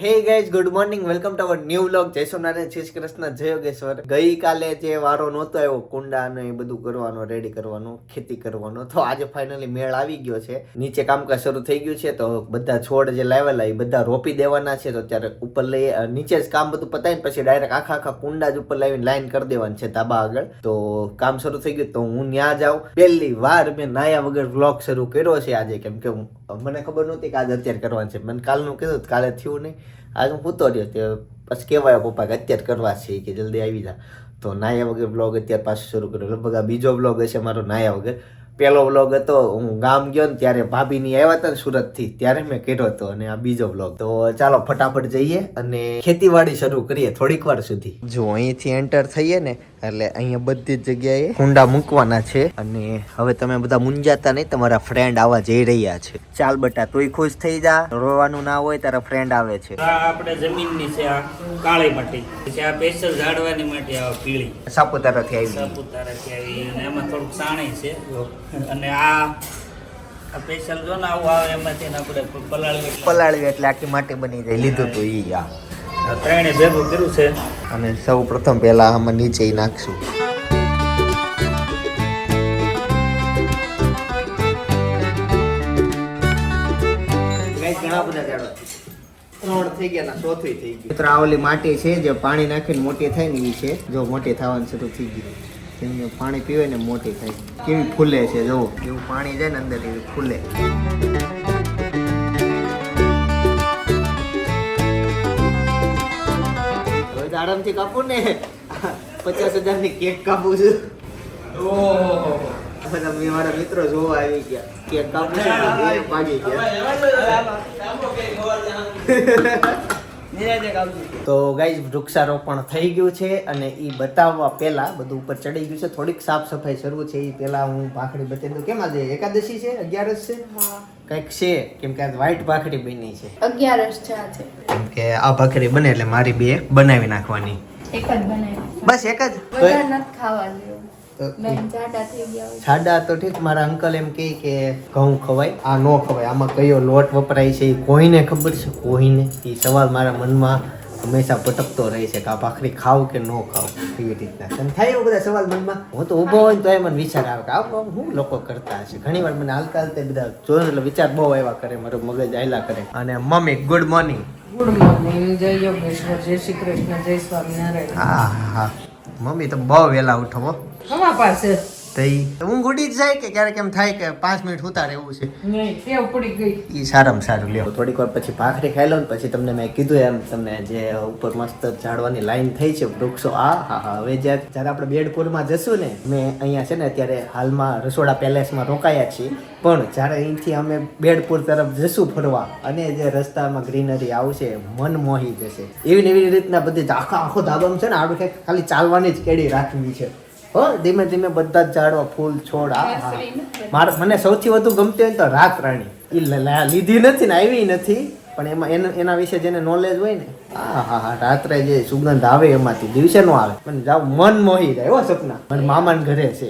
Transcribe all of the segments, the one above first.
Hey guys good morning welcome to our new vlog જય જય શ્રી કૃષ્ણ, જય યોગેશ્વર. ગઈકાલે જે વારો નહોતો આવ્યો, કુંડા ને એ બધું કરવાનો રેડી કરવાનું, ખેતી કરવાનો, તો આજે ફાઇનલી મેળ આવી ગયો છે. નીચે કામકાજ શરૂ થઈ ગયું છે, તો બધા છોડ જે લાવેલા એ બધા રોપી દેવાના છે, તો ત્યારે ઉપર લઈ નીચે જ કામ બધું પતાવીને પછી ડાયરેક્ટ આખા આખા કુંડા જ ઉપર લાવીને લાઈન કરી દેવાની છે ધાબા આગળ. તો કામ શરૂ થઈ ગયું, તો હું ત્યાં જાઉં. પહેલી વાર મેં નાયા વગર વ્લોગ શરૂ કર્યો છે આજે, કેમ કે મને ખબર નહોતી કે આજે અત્યારે કરવાનું છે. મને કાલનું કીધું, કાલે થયું નહીં. આજે હું પૂતો રહ્યો તે પછી કહેવાય પપ્પા કે અત્યારે કરવા છે કે જલ્દી આવી જા. તો નાયા વગર બ્લોગ અત્યારે પાછો શરૂ કર્યો. લગભગ આ બીજો બ્લોગ હશે મારો નાયા વગર. પહેલો બ્લોગ હતો હું ગામ ગયો ને ત્યારે ભાભીની આવ્યા હતા ને સુરતથી ત્યારે મેં કર્યો હતો અને આ બીજો બ્લોગ તો ચાલો ફટાફટ જઈએ અને ખેતીવાડી શરૂ કરીએ થોડીક વાર સુધી. જો અહીંથી એન્ટર થઈએ ને એટલે અહીંયા બધી જ જગ્યાએ કુંડા મૂકવાના છે અને હવે તમે બધા મુંજાતા નહીં તમારા ફ્રેન્ડ આવા જઈ રહ્યા છે. ચાલ બટા તુંય ખુશ થઈ જા. રોવાનું ના હોય તારા ફ્રેન્ડ આવે છે. આપણે જમીનની છે આ કાળી માટી. છે આ સ્પેશિયલ ઝાડવાની માટી આ પીળી. સાપુતારાથી આવી. સાપુતારાથી આવી અને એમાં થોડુંક સાણી છે. અને આ સ્પેશિયલ જો ને આવું આવે એમાંથી આપણે પલાળી એટલે. પલાળ્યું એટલે આખી માટી બની જાય લીધું તો ઈ આ ત્રણે ભેગું કર્યું છે. અને સૌ પ્રથમ પહેલા આમાં નીચે નાખશું. ઘણા બધા ત્રણ થઈ ગયા ચોથી થઈ ગઈ મિત્ર ઓલી માટી છે જે પાણી નાખીને મોટી થાય ને એ છે. જો મોટી થવાનું શરૂ થઈ ગયું. જેમ પાણી પીવે ને મોટી થાય. કેવી ફૂલે છે, જુઓ. એવું પાણી જાય ને અંદર એવી ફૂલે. આરામથી કાપું ને. પચાસ હજારની કેક કાપું છું. બધા મેં મારા મિત્રો જોવા આવી ગયા. કેક કાપું છું ગયા. તો ગાઈઝ વૃક્ષારોપણ થઈ ગયું છે અને એ બતાવવા પહેલાં બધું ઉપર ચડી ગયું છે. થોડીક સાફ સફાઈ શરૂ છે. એ પહેલાં હું ભાખડી બતાવી દઉં. કેમ આજે એકાદશી છે? અગિયારસ છે? કંઈક છે? કેમ કે આજ વ્હાઈટ ભાખડી બની છે. અગિયારસ છે આજે. કેમ કે આ ભાખરી બને એટલે મારી બે બનાવી નાખવાની. એક જ બનાવી. બસ એક જ? બધા નથી ખાવા જેવું તો- ઠીક મારા અંકલ એમ કહે કે ઘઉં ખવાય આ નો ખવાય આમાં કયો લોટ વપરાય છે એ કોઈને ખબર છે? કોઈને? એ સવાલ મારા મનમાં હંમેશા ભટકતો રહે છે કે આ ભાખરી ખાવ કે ન ખાવ એવી રીતના. તને થાય એવો બધા સવાલ મનમાં હું તો ઊભો હોય તો એ મને વિચાર આવે કે આવું હું શું લોકો કરતા હશે? ઘણી વાર મને હાલતા હાલતા બધા જોયું એટલે વિચાર બહુ આવ્યા કરે મારો મગજ આયલા કરે. અને mummy good morning good morning જય યોગેશ્વર જય શ્રી કૃષ્ણ જય સ્વામિનારાયણ. હા હા મમ્મી તો બહુ વહેલા ઉઠો હો અમારા પાસે તઈ હું જ જાય કે ક્યારેક એમ થાય કે પાંચ મિનિટ ઉતાર એવું છે. નહીં ટેવ ઉપડી ગઈ. એ સારામાં સારું લ્યો. થોડીક વાર પછી ભાખરી ખાઈ લો ને પછી તમને મેં કીધું એમ તમને જે ઉપર મસ્ત ઝાડવાની લાઈન થઈ છે વૃક્ષો આ હા હા હવે જ્યારે જ્યારે આપણે બેડપુરમાં જશું ને મેં અહીંયા છે ને અત્યારે હાલમાં રસોડા પેલેસમાં રોકાયા છીએ પણ જ્યારે અહીંથી અમે બેડપુર તરફ જશું ફરવા અને જે રસ્તામાં ગ્રીનરી આવશે મન મોહી જશે. એવી ને એવી રીતના બધી આખા આખો ધાબામાં છે ને આપણે ખાલી ચાલવાની જ કેડી રાખવી છે. હો ધીમે ધીમે બધા જ ઝાડવા ફૂલ છોડ આ મારે મને સૌથી વધુ ગમતી હોય તો રાત રાણી. એ લીધી નથી ને આવી નથી. પણ એમાં એના એના વિશે જેને નોલેજ હોય ને હા હા હા રાત્રે જે સુગંધ આવે એમાંથી દિવસે નો આવે. પણ જાવ મન મોહી જાય હો સપના. મને મામાના ઘરે છે.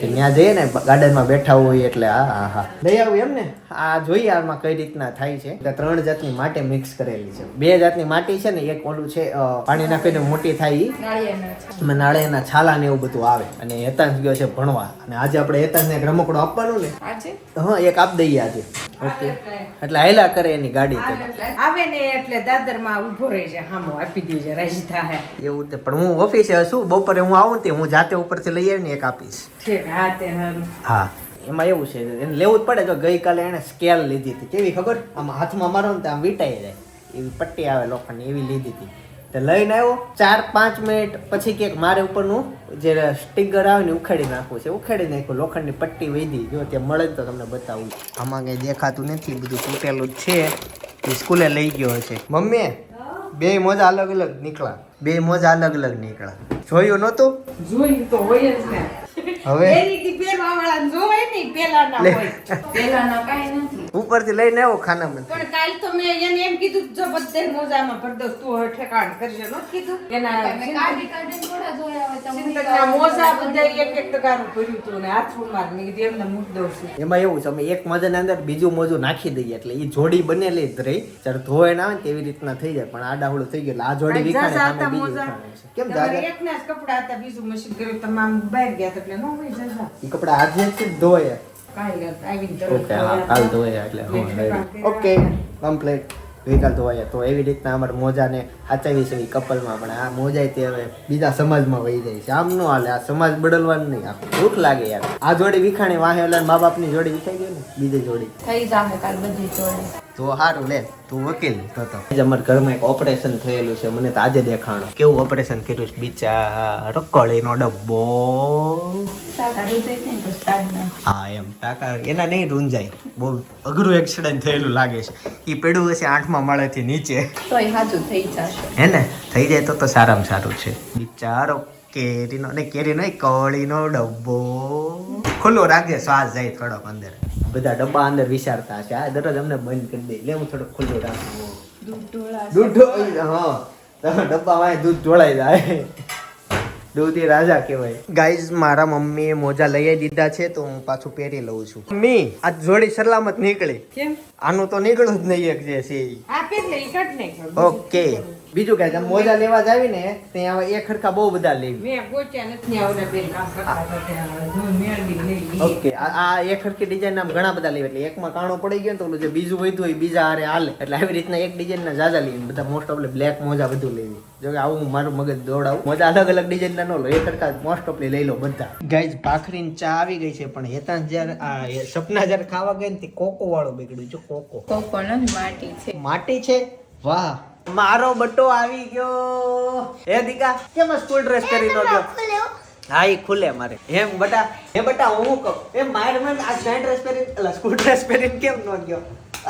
ત્યાં જઈએ ને ગાર્ડનમાં બેઠા હોય એટલે હા હા હા. લઈ આવું એમ ને આ જોઈએ આમાં કઈ રીતના થાય છે. ત્રણ જાતની માટી મિક્સ કરેલી છે. બે જાતની માટી છે ને એક ઓલું છે પાણી નાખીને મોટી થાય એ એમાં છાલા ને એવું બધું આવે. અને હેતાંશ ગયો છે ભણવા. અને આજે આપણે હેતાંશને એક રમકડું આપવાનું ને. હા એક આપ દઈએ આજે. ઓકે એટલે હાયલા કરે એની ગાડી આવે ને એટલે દાદરમાં ઊભો રહી જાય હામો આપી દેજે રાજી થાય એવું તે પણ હું ઓફિસે હશું બપોરે હું આવું ને તે હું જાતે ઉપરથી લઈ આવીને એક આપીશ. ઠીક હા તે હારું. હા. એમાં એવું છે એને લેવું જ પડે જો ગઈકાલે એણે સ્કેલ લીધી હતી. કેવી ખબર? આમ હાથમાં મારો ને તો આમ વીંટાઈ જાય. એવી પટ્ટી આવે લોખંડની એવી લીધી હતી. તો લઈને આવ્યો ચાર પાંચ મિનિટ પછી ક્યાંક મારે ઉપરનું જે સ્ટીકર આવે ને ઉખાડી નાખવું છે. ઉખાડી નાખ્યું લોખંડની પટ્ટી વૈધી જો ત્યાં મળે તો તમને બતાવું. આમાં કંઈ દેખાતું નથી બધું તૂટેલું જ છે. સ્કૂલે લઈ ગયો છે મમ્મી બે મોજા અલગ અલગ નીકળ્યા. બે મોજા અલગ અલગ નીકળ્યા. જોયું નહોતું? જોયું તો હોય જ ને. હવે? નહીં હોય. પેલાના કાંઈ નથી. ઉપરથી લઈને આવો ખાનામાં. પણ કાલ તો મેં એને એમ કીધું જો બધે મોજામાં ભર તું હવે ઠેકાણ કરજે નો કીધું? એના કાઢી કાઢી થોડા જોયા હોય તો મોજા બધે એક એક ટકાનું ભર્યું તું ને હાથમાં મેં કીધું એમને મૂક દઉં છું. એમાં એવું છે અમે એક મોજાની અંદર બીજું મોજું નાખી દઈએ એટલે એ જોડી બનેલી જ રહી. જ્યારે ધોય ના આવે તેવી રીતના થઈ જાય પણ આડાહુડું થઈ ગયું આ જોડી વિખાણે સામે બીજું મોજા. કેમ દાદા એકના જ કપડા હતા બીજું મશીન કર્યું તમામ આમ બહાર ગયા એટલે નો હોય. એ કપડા આજે જ ધોય ઓકે હા ધોયા. એટલે ઓકે કમ્પ્લીટ ગઈકાલ ધોયા તો એવી રીતના અમારે મોજાને સાચવી છે કપલમાં પણ આ મોજાય તે હવે બીજા સમાજમાં વહી જાય છે. આમ નો હાલે આ સમાજ બદલવાનું નહીં આ દુઃખ લાગે યાર. આ જોડી વિખાણી વાહે ઓલા મા બાપની જોડી વિખાઈ ગઈ ને? બીજી જોડી. થઈ જાહે કાલ બધી જોડે. તો સારું લે તું વકીલ તો તો. આજે અમારા ઘરમાં એક ઓપરેશન થયેલું છે મને તો આજે દેખાણું. કેવું ઓપરેશન કર્યું છે? બિચાર રકોળીનો ડબ્બો. તો હા એમ. ટાકા એના નહીં રૂંજાય. બહુ અઘરું એક્સિડન્ટ થયેલું લાગે છે. એ પડ્યું હશે આઠમા માળેથી નીચે. સાચું થઈ જશે. હે ને? થઈ જાય તો તો સારામાં સારું છે. બિચારો કેરીનો ને કેરીનો કળીનો ડબ્બો. ખુલ્લો રાખજે શ્વાસ જાય થોડોક અંદર. બધા ડબ્બા અંદર વિચારતા હશે આ દરરોજ અમને બંધ કરી દે. એટલે હું થોડો ખુલ્લો રાખું. દૂધ ઢોળા દૂધ ઢોળાય, હા. ડબ્બામાં દૂધ ઢોળાઈ જાય. દૂધી રાજા કહેવાય. ગાઈઝ મારા મમ્મીએ મોજા લઈ દીધા છે તો હું પાછું પહેરી લઉં છું. મમ્મી આ જોડી સલામત નીકળી. કેમ? આનું તો નીકળું જ નહીં એક જે છે. ઓકે બીજું કઈ તમે મોજા લેવા જાવી ને ત્યાં એક ખરખા બહુ બધા લેવી. ઓકે આ એક ખરખી ડિઝાઇન આમ ઘણા બધા લેવા. એટલે એકમાં કાણો પડી ગયો ને તો ઓલું જે બીજું વધ્યું હોય બીજા હારે હાલે. એટલે આવી રીતના એક ડિઝાઇનના જાજા લેવી. બધા મોસ્ટ ઓફલી બ્લેક મોજા બધું લેવી. જો કે આવું મારું મગજ દોડાવું. મોજા અલગ અલગ ડિઝાઇન ના ન લો. એક ખરખા મોસ્ટ ઓફલી લઈ લો બધા. ગાઈઝ ભાખરીની ચા આવી ગઈ છે પણ હેતા જ્યારે આ સપના જ્યારે ખાવા ગઈ ને તે કોકો વાળો બગડ્યું. જો કોકો. કોકો માટી છે. માટી છે? વાહ. મારો બટો આવી ગયો. હે દીકા કેમ સ્કૂલ ડ્રેસ કરી નો ગયો? હા. એ ખુલે મારે. હેમ બટા હે બટા હું કહું? એ માર મેં આ સ્ટાઇલ ડ્રેસ પહેરી એટલે સ્કૂલ ડ્રેસ પહેરીને કેમ નો ગયો?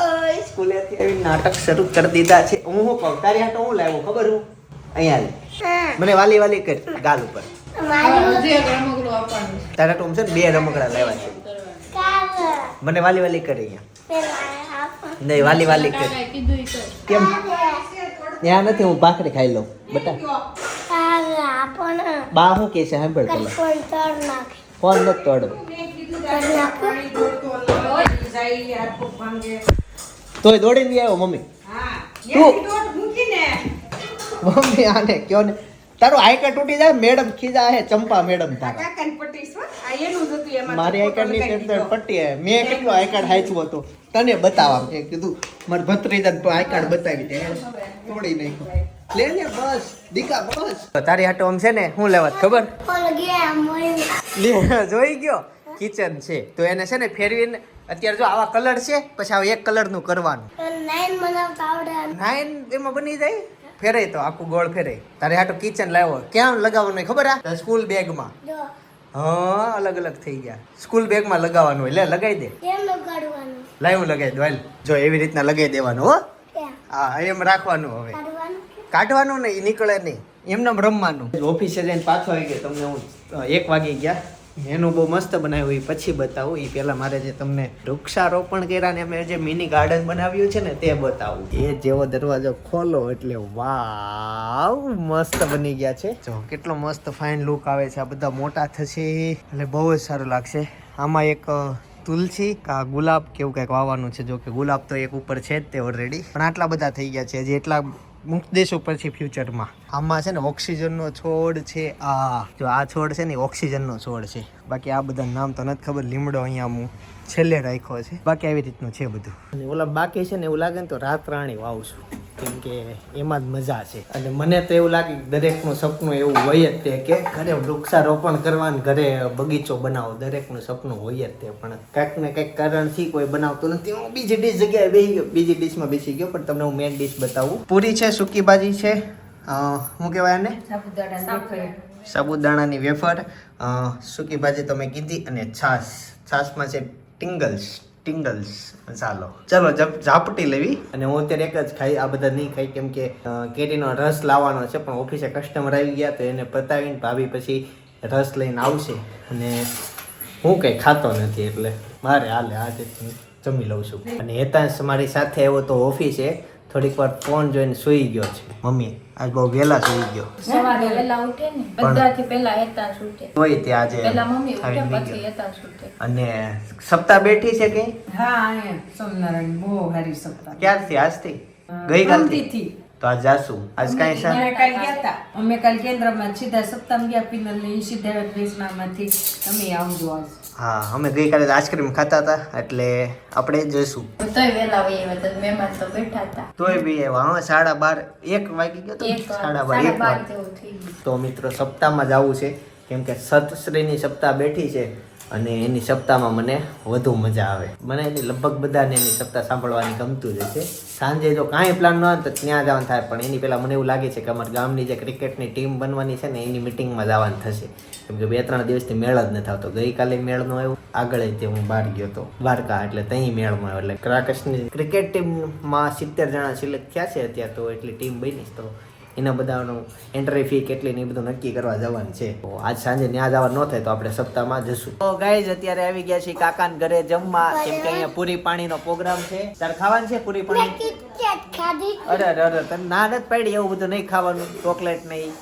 અય સ્કૂલેથી આવી નાટક શરૂ કરી દીધા છે. હું શું કહું? તારી હાટો હું લાવ્યો? ખબર હું? અહીંયા લે. મને વાલી વાલી કર ગાલ ઉપર. તારા તો છે ને બે રમકડા લેવા છે. મને વાલી વાલી કર અહીંયા. નહીં વાલી વાલી કર. કાંઈ કીધું ઈ કર. કેમ? ત્યાં નથી હું ભાખરી ખાઈ લઉં. બટા. બા શું કે છે સાંભળ પેલા. ફોન નથી તોડવો મેં કીધું તારે આ પાણી દોડતો લઈ જાય, હાથ પગ ભાંગે. તોય દોડીને આવ્યો મમ્મી. હા, તું-. મમ્મી આને કયો ને? તારું આઈ કાર્ડ તૂટી જાય મેડમ ખીજા હે ચંપા મેડમ આ તારા. મારી આઈ કાર્ડની તેર પટ્ટી હે. મેં કેટલું આઈ કાર્ડ હાચ્યું હતું? તને બતાવવા મેં કીધું મારે ભત્રીજા તો આઈ કાર્ડ બતાવી દે. તોડી નાખ્યો. લે લે બસ દીકા બસ. તારી આટો આમ છે ને હું લેવા ખબર? લે જોઈ ગયો. કિચન છે. તો એને છે ને ફેરવીને અત્યારે જો આવા કલર છે પછી આવા એક કલરનું કરવાનું. નાઈન એમાં બની જાય? ફેરાય તો આખું ગોળ ફેરાય. તારે હાટો કિચન લાવ્યો ક્યાં લગાવવાનું ખબર આ? સ્કૂલ બેગમાં હા અલગ અલગ થઈ ગયા. સ્કૂલ બેગમાં લગાવવાનું હોય. લે લગાવી દે. લાઈવ લગાવી દો હાલ જો એવી રીતના લગાવી દેવાનું હો. હા એમ રાખવાનું હવે. કાઢવાનું? નહીં નીકળે નહીં. એમને રમવાનું. ઓફિસે જઈને પાછો આવી ગયો. તમને હું એક વાગી ગયા. એનું બહુ મસ્ત બનાવ્યું એ પછી બતાવું. એ પહેલાં મારે જે તમને વૃક્ષારોપણ કર્યા ને અમે જે મિની ગાર્ડન બનાવ્યું છે ને, તે બતાવું. એ જેવો દરવાજો ખોલો એટલે વાવ, મસ્ત બની ગયા છે. જો, કેટલો મસ્ત ફાઇન લુક આવે છે. આ બધા મોટા થશે, એટલે બહુ જ સારું લાગશે. આમાં એક તુલસી, કા ગુલાબ, કેવું કંઈક વાવવાનું છે. જો કે ગુલાબ તો એક ઉપર છે જ તે ઓલરેડી પણ આટલા બધા થઈ ગયા છે. હજી એટલા મૂકી દઈશું છે ફ્યુચરમાં આમાં છે ને ઓક્સિજનનો છોડ છે. આ, જો આ છોડ છે ને ઓક્સિજનનો છોડ છે. બાકી આ બધા નામ તો નથી ખબર, લીમડો અહીંયા હું છેલ્લે રાખ્યો છે. બાકી આવી રીતનું છે બધું. અને ઓલા બાકી છે ને એવું લાગે ને તો રાત રાણી વાવશું કેમ કે એમાં જ મજા છે. અને મને તો એવું લાગે દરેકનું સપનું એવું હોય જ તે કે ઘરે વૃક્ષારોપણ કરવાનું ઘરે બગીચો બનાવો દરેકનું સપનું હોય જ તે. પણ કંઈક ને કંઈક કારણથી કોઈ બનાવતું નથી. હું બીજી ડીશ જગ્યાએ બેસી ગયો. બીજી ડીશમાં બેસી ગયો પણ તમને હું મેન ડીશ બતાવું. પૂરી છે સૂકી ભાજી છે. અ, શું કહેવાય એને સાબુદાણાની વેફર. સાબુદાણાની વેફર. સૂકી ભાજી તમે કીધી અને છાશ. છાશમાં છે ટિંગલ્સ ટિંગલ્સ. ચાલો. ચાલો ઝાપટી લેવી. અને હું અત્યારે એક જ ખાઈ, આ બધા નહીં ખાઈ, કેમ કે કેરીનો રસ લાવવાનો છે, પણ ઓફિસે કસ્ટમર આવી ગયા તો એને પતાવીને ભાભી પછી રસ લઈને આવશે. અને હું કંઈ ખાતો નથી એટલે મારે હાલે આજે જમી લઉં છું. અને હેતાંશ મારી સાથે આવ્યો તો ઓફિસે. થોડીક વાર ફોન જોઈને સૂઈ ગયો છે. મમ્મી આજ બહુ વહેલા સૂઈ ગયો. સવારે વહેલા ઉઠે ને? બધાથી પહેલા હેતા સૂતે હોય તે આજે પહેલા મમ્મી ઉઠે પછી હેતા સૂતે અને સપ્તાહ બેઠી છે કે? હા અહીંયા સોમનારાયણ બહુ હારી સપ્તાહ ક્યારથી? આજથી? ગઈકાલથી. તો આજ જાશું. આજ કાંઈ છે અમે કાલ ગયા હતા અમે કાલ કેન્દ્રમાં સીધા સપ્તમ ગયા પિનલ ને સીધા વેસનામાંથી તમે આવજો આજ. હા અમે ગઈકાલે આઈસ્ક્રીમ ખાતા હતા એટલે આપણે જઈશું. તોય વેલા હોય એવા તો મહેમાન તો બેઠા હતા તોય બી એવા હા સાડા બાર એક વાગી ગયો તો સાડા બાર એક વાગે. તો મિત્રો સપ્તાહમાં જવું છે. કેમ કે સતશ્રીની સપ્તાહ બેઠી છે અને એની સપ્તાહમાં મને વધુ મજા આવે. મને એની લગભગ બધાને એની સપ્તાહ સાંભળવાની ગમતું જ છે સાંજે જો કાંઈ પ્લાન ન હોય તો ત્યાં જવાનું થાય. પણ એની પહેલાં મને એવું લાગે છે કે અમારા ગામની જે ક્રિકેટની ટીમ બનવાની છે ને, એની મિટિંગમાં જવાનું થશે. કેમ કે બે ત્રણ દિવસથી મેળ જ નથી આવતો ગઈકાલે મેળનો આવ્યો. આગળ જે હું બહાર ગયો હતો, દ્વારકા, એટલે ત્યાં મેળમાં આવ્યો. એટલે ક્રાકસની ક્રિકેટ ટીમમાં સિત્તેર જણા સિલેક્ટ થયા છે અત્યારે તો એટલી ટીમ બની તો એના બધાનું એન્ટ્રી ફી કેટલી ને એ બધું નક્કી કરવા જવાનું છે. આજ સાંજે ત્યાં જવા ન થાય તો આપણે સપ્તાહમાં જશું. તો ગાઈઝ અત્યારે આવી ગયા છીએ કાકાને ઘરે જમવા. કેમ કે અહીંયા પૂરી પાણીનો પ્રોગ્રામ છે. તારે ખાવાનું છે પૂરી પાણી? અરે અરે અરે તને ના નથી પડી એવું બધું નહીં ખાવાનું? ચોકલેટ નહીં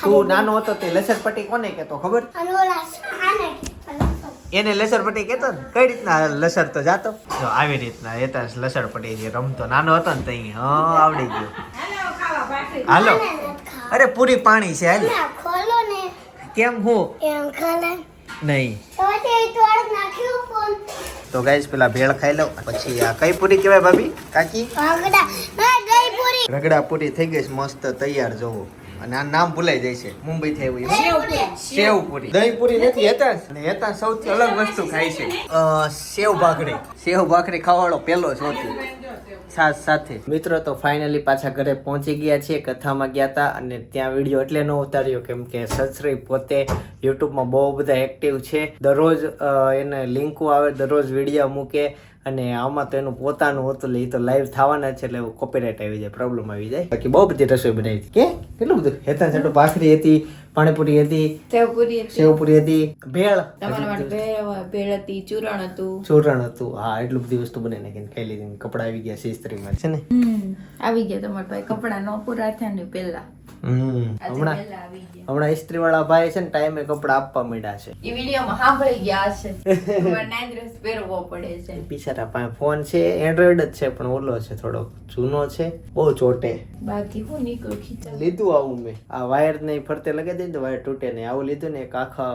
તું નાનો હતો તે લસણપટ્ટી કોને કેતો ખબર? એને લસણપટ્ટી કહેતો ને કઈ રીતના લસણ તો જાતો? જો આવી રીતના એ તો લસણપટ્ટી જે રમતો નાનો હતો ને તઈ હા આવડી ગયો. હાલો. અરે પૂરી પાણી છે હાલ. ખોલો ને. કેમ હું? એમ ખોલે. નહીં. તો ગાઈસ પેલા ભેળ ખાઈ લઉં પછી આ કઈ પૂરી કહેવાય ભાભી? કાકી? રગડા. પૂરી. થઈ ગઈ મસ્ત તૈયાર જોવો. અને આ નામ ભૂલાઈ જાય છે. મુંબઈ થી આવ્યું સેવ પૂરી દહીં નથી હેતા અને હેતા સૌથી અલગ વસ્તુ ખાય છે. સેવ ભાખરી. સેવ ભાખરી ખાવાળો પેલો સૌથી સાથ સાથે. મિત્રો તો ફાઇનલી પાછા ઘરે પહોંચી ગયા છીએ કથામાં ગયા હતા અને ત્યાં વીડિયો એટલે ન ઉતાર્યો કેમ કે સસરી પોતે યુટ્યુબમાં બહુ બધા એક્ટિવ છે. દરરોજ એને લિંકો આવે દરરોજ વીડિયો મૂકે. અને આમાં તો એનું પોતાનું હતું એટલે એ તો લાઈવ થવાના છે એટલે કોપીરાઇટ આવી જાય પ્રોબ્લેમ આવી જાય. બાકી બહુ બધી રસોઈ બનાવી હતી. કે? કેટલું બધું? હેતા છેટું ભાખરી હતી પાણીપુરી હતી સેવપુરી હતી. સેવપુરી હતી ભેળ. ભેળ ભેળ હતી ચૂરણ હતું. ચૂરણ હતું. હા એટલું બધી વસ્તુ બને નાખીને ખાઈ લીધી. કપડા આવી ગયા સિસ્ત્રીમાં છે ને? આવી ગયા તમારા ભાઈ કપડા નો પૂરા થયા ને આજે હમણાં ઇસ્ત્રી વાળા ભાઈ છે ને ટાઈમે કપડા આપવા માંડ્યા છે. એ વિડીયોમાં સાંભળી ગયા છે નાઇન ડ્રેસ પહેરવો પડે છે. બિચારા પાસે ફોન છે એન્ડ્રોઈડ જ છે પણ ઓલો છે થોડો જૂનો છે બહુ ચોટે. બાકી હું નીકળું ખીચા લીધું આવું મેં. આ વાયર ને ફરતે લગાવી દઈને તો વાયર તૂટે નહીં. આવું લીધું ને એક આખા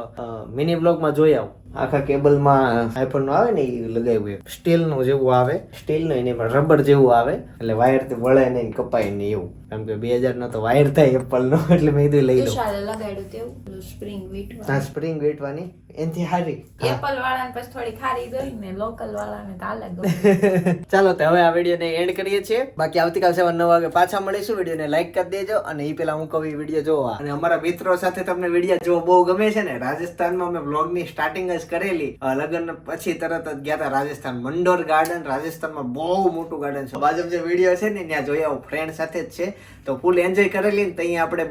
મિની બ્લોગમાં જોઈ આવું. આખા કેબલમાં આઈફોન આવે ને એ લગાવ્યું સ્ટીલ સ્ટીલનું જેવું આવે. સ્ટીલનું એની રબર જેવું આવે. એટલે વાયરથી વળે ને કપાય ને એવું. કારણ કે બે હજાર નો તો વાયર થાય એપલ નો એટલે મેં કીધું લઈ લઉં. લગાડ્યું તેવું સ્પ્રિંગ વીટવાની સ્પ્રિંગ વેટવાની એનથી હારી. એપલ વાળાને પછી થોડી ખારી ગઈ ને લોકલ વાળાને તો અલગ ચાલો તો હવે આ વિડીયોને એન્ડ કરીએ છીએ. બાકી આવતીકાલ સવાર નવ વાગે પાછા મળીશું. વિડીયોને લાઈક કરી દેજો અને એ પેલા હું કવિ વીડિયો જોવા. અને અમારા મિત્રો સાથે તમને વીડિયો જોવા બહુ ગમે છે ને રાજસ્થાનમાં અમે બ્લોગની સ્ટાર્ટિંગ જ કરેલી. લગ્ન પછી તરત જ ગયા હતા રાજસ્થાન. મંડોર ગાર્ડન રાજસ્થાનમાં બહુ મોટું ગાર્ડન છે. બાજુ જે વીડિયો છે ને, ત્યાં જોયા હું ફ્રેન્ડ સાથે જ છે. તો ફૂલ એન્જોય કરેલી ને ત્યાં આપણે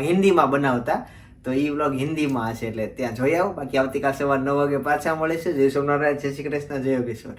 હિન્દીમાં બનાવતા. તો એ બ્લોગ હિન્દીમાં હશે એટલે ત્યાં જોઈ આવો. બાકી આવતીકાલ સવાર નવ વાગે પાછા મળીશું. જય સોમનારાયણ, જય શ્રી કૃષ્ણ, જય યોગેશ્વર.